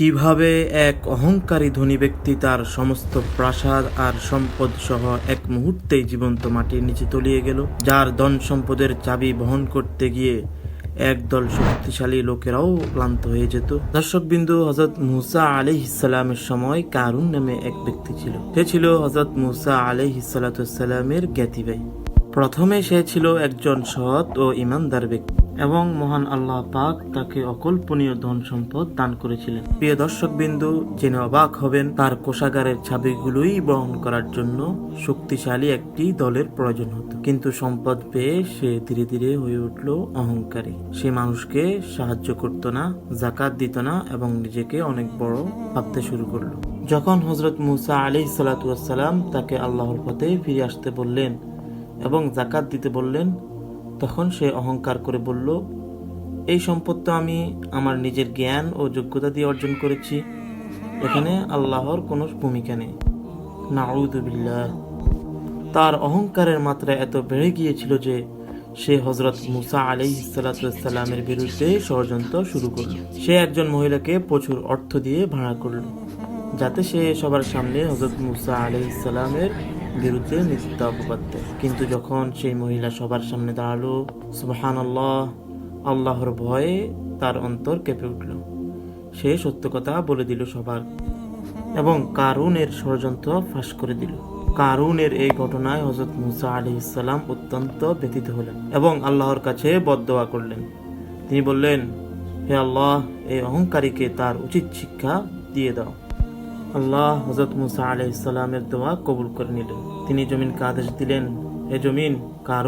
কীভাবে এক অহংকারী ধনী ব্যক্তি তার সমস্ত প্রাসাদ আর সম্পদ সহ এক মুহূর্তেই জীবন্ত মাটির নিচে তলিয়ে গেল, যার ধন সম্পদের চাবি বহন করতে গিয়ে একদল শক্তিশালী লোকেরাও ক্লান্ত হয়ে যেত। দর্শক বিন্দু হজরত মুসা আলি ইসালামের সময় কারুন নামে এক ব্যক্তি ছিল। সে ছিল হজরত মুসা আলি ইসালাতামের জ্ঞাতি ভাই প্রথমে সে ছিল একজন সৎ ও ইমানদার ব্যক্তি এবং মহান আল্লাহ পাক তাকে অকল্পনীয় ধন সম্পদ দান করেছিলেন। প্রিয় দর্শক বিন্দু জেনে অবাক হবেন তার কোষাগারের ছাবিগুলোই বহন করার জন্য শক্তিশালী একটি দলের প্রয়োজন হতো। কিন্তু সম্পদ পেয়ে সে ধীরে ধীরে হয়ে উঠল অহংকারী। সে মানুষকে সাহায্য করত না, জাকাত দিত না এবং নিজেকে অনেক বড় ভাবতে শুরু করল। যখন হজরত মুসা আলি সালাতাম তাকে আল্লাহর পথে ফিরে আসতে বললেন এবং জাকাত দিতে বললেন, তখন সে অহংকার করে বলল, এই সম্পদ তো আমি আমার নিজের জ্ঞান ও যোগ্যতা দিয়ে অর্জন করেছি। এখানে আল্লাহর কোনো ভূমিকা নেই। নাউদুবিল্লাহ তার অহংকারের মাত্রা এত বেড়ে গিয়েছিল যে সে হজরত মুসা আলাই সালামের বিরুদ্ধে ষড়যন্ত্র শুরু করল। সে একজন মহিলাকে প্রচুর অর্থ দিয়ে ভাড়া করল, যাতে সে সবার সামনে হজরত মুসা আলাই ইসালামের বিরুদ্ধে মিথ্যা অপবাদ কিন্তু যখন সেই মহিলা সবার সামনে দাঁড়াল সুবাহান আল্লাহ আল্লাহর ভয়ে তার অন্তর কেঁপে উঠল। সে সত্য কথা বলে দিল সবার এবং কারুনের ষড়যন্ত্র ফাঁস করে দিল। কারুনের এই ঘটনায় হজরত মুসা আলি ইসালাম অত্যন্ত ব্যথিত হলেন এবং আল্লাহর কাছে বদদোয়া করলেন। তিনি বললেন, হে আল্লাহ, এই অহংকারীকে তার উচিত শিক্ষা দিয়ে দাও। আল্লাহ হজরত মুসা আলি ইসালামের দোয়া কবুল করে নিলেন। তিনি জমিন কাদেশ দিলেন। এ জমিন কারুন